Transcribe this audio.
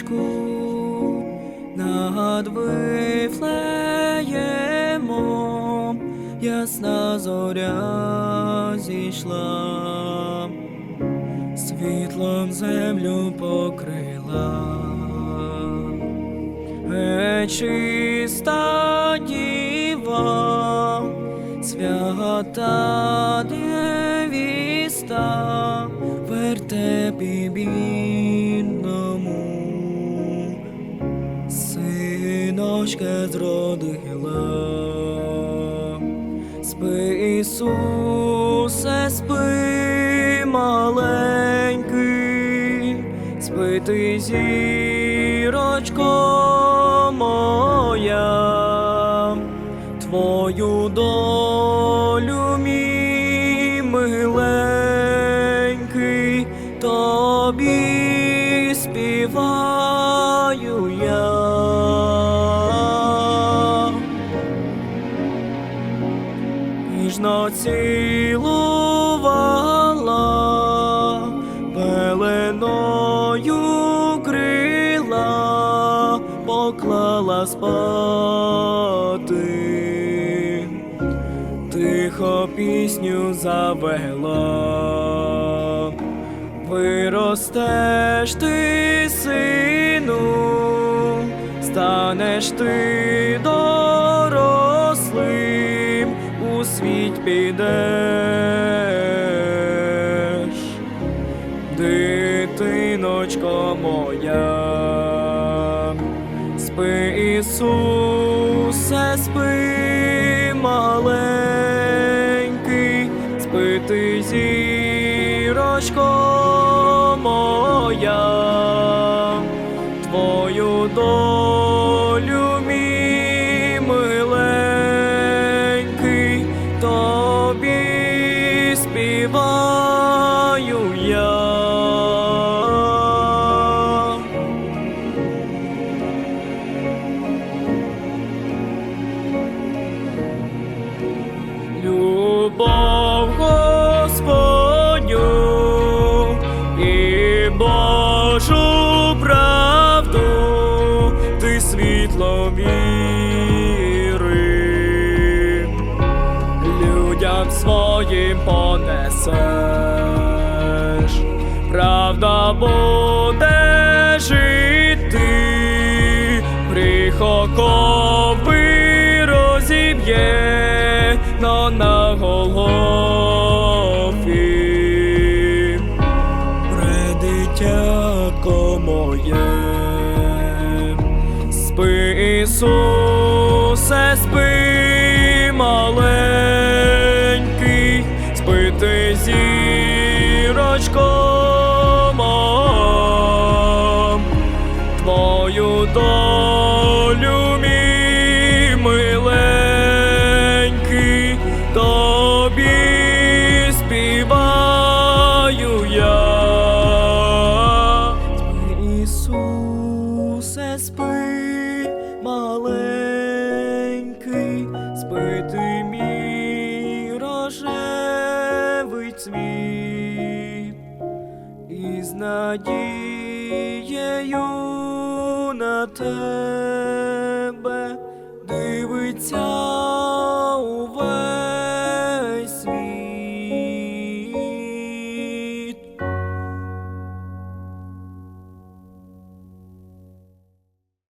нічку над Вифлеємом ясна зоря зійшла, світлом землю покрила. Е, чиста діва, свята невіста, синочка зродила. Спи, Ісусе, спи, маленький, спи ти, зірочко ніжно цілувала, пеленою крила, поклала спати, тихо пісню завела. Виростеш ти, сину, станеш ти дорослим, у світ підеш, дитиночко моя, спи, Ісусе, спи, маленький, спи ти, зірочко моя, твою долю, віри, людям своїм понесеш, правда буде жити, гріх окови розіб'є, но на Голгофі. Предитяко моє, Ісусе, спи, маленький, спи ти, зірочко мом, твою долю, мій миленький, тобі співаю я. Спи, Ісусе, спи, маленький, спити мій рожевий цвіт, і з надією на тебе дивиться